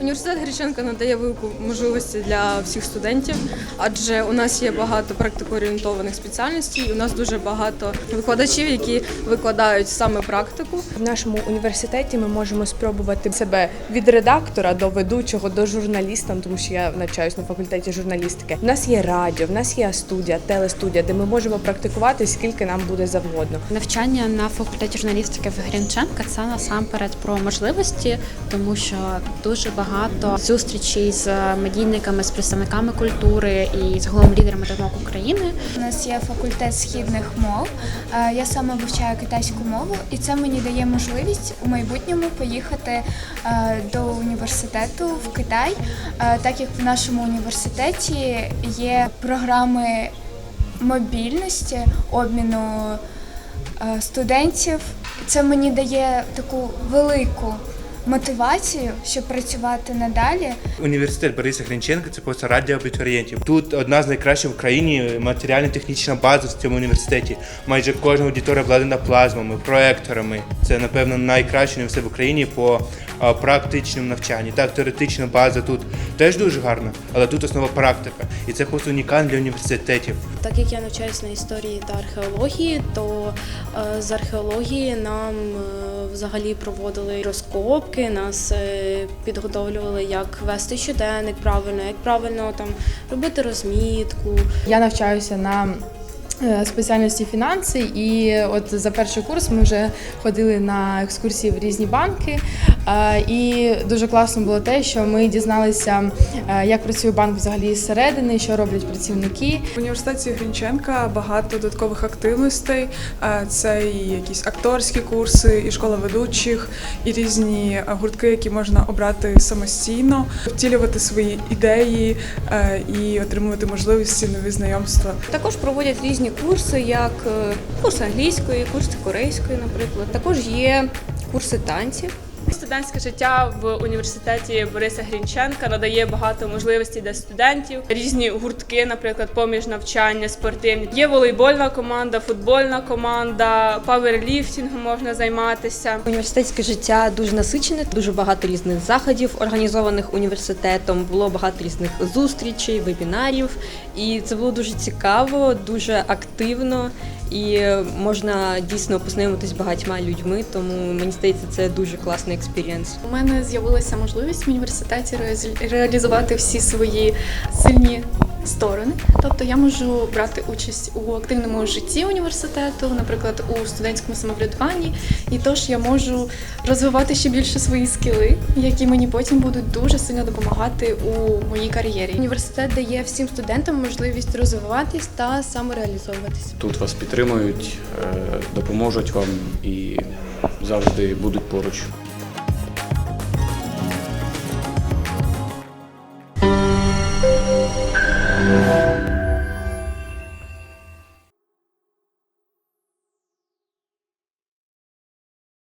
Університет Греченка надає велику можливості для всіх студентів, адже у нас є багато практикоорієнтованих спеціальностей. і У нас дуже багато викладачів, які викладають саме практику. В нашому університеті ми можемо спробувати себе від редактора до ведучого до журналіста, тому що я навчаюсь на факультеті журналістики. У нас є радіо, в нас є студія, телестудія, де ми можемо практикувати скільки нам буде завгодно. Навчання на факультеті журналістики в Грінченка це насамперед про можливості, тому що дуже багато зустрічей з медійниками, з представниками культури і загалом лідерами думок України. У нас є факультет східних мов. Е, Я саме вивчаю китайську мову, і це мені дає можливість у майбутньому поїхати е, до університету в Китай, е, так як в нашому університеті є програми мобільності, обміну студентів. Це мені дає таку велику мотивацію, щоб працювати надалі. Університет Бориса Гринченка це просто рад для абітурієнтів. Тут одна з найкращих в країні матеріально-технічна база в цьому університеті. Майже кожна аудиторія обладнана плазмами, проекторами. Це, напевно, найкращий університет в Україні по практичному навчанні. Так, теоретична база тут теж дуже гарна, але тут основа практика. І це просто унікально для університетів. Так як я навчаюся на історії та археології, то е, з археології нам е, взагалі проводили розкопки, нас е, підготовлювали, як вести щоденник правильно, як правильно там робити розмітку. Я навчаюся на спеціальності фінанси, і от за перший курс ми вже ходили на екскурсії в різні банки. Е, І дуже класно було те, що ми дізналися, е, як працює банк взагалі зсередини, що роблять працівники. В університеті Грінченка багато додаткових активностей. Е, Це і якісь акторські курси, і школа ведучих, і різні е, гуртки, які можна обрати самостійно, втілювати свої ідеї е, і отримувати можливості, нові знайомства. Також проводять різні курси, як е, курс англійської, курс корейської, наприклад. Також є курси танців. Студентське життя в університеті Бориса Грінченка надає багато можливостей для студентів. Різні гуртки, наприклад, поміж навчання, спортивні. Є волейбольна команда, футбольна команда, паверліфтингом можна займатися. Університетське життя дуже насичене, дуже багато різних заходів, організованих університетом. Було багато різних зустрічей, вебінарів, і це було дуже цікаво, дуже активно. І можна дійсно познайомитись багатьма людьми, тому мені здається, це дуже класний експірієнс. У мене з'явилася можливість в університеті реаліз- реалізувати всі свої сильні сторони. Тобто я можу брати участь у активному житті університету, наприклад, у студентському самоврядуванні, і тож я можу розвивати ще більше свої скіли, які мені потім будуть дуже сильно допомагати у моїй кар'єрі. Університет дає всім студентам можливість розвиватись та самореалізовуватись. Тут вас підтримують, е, допоможуть вам і завжди будуть поруч.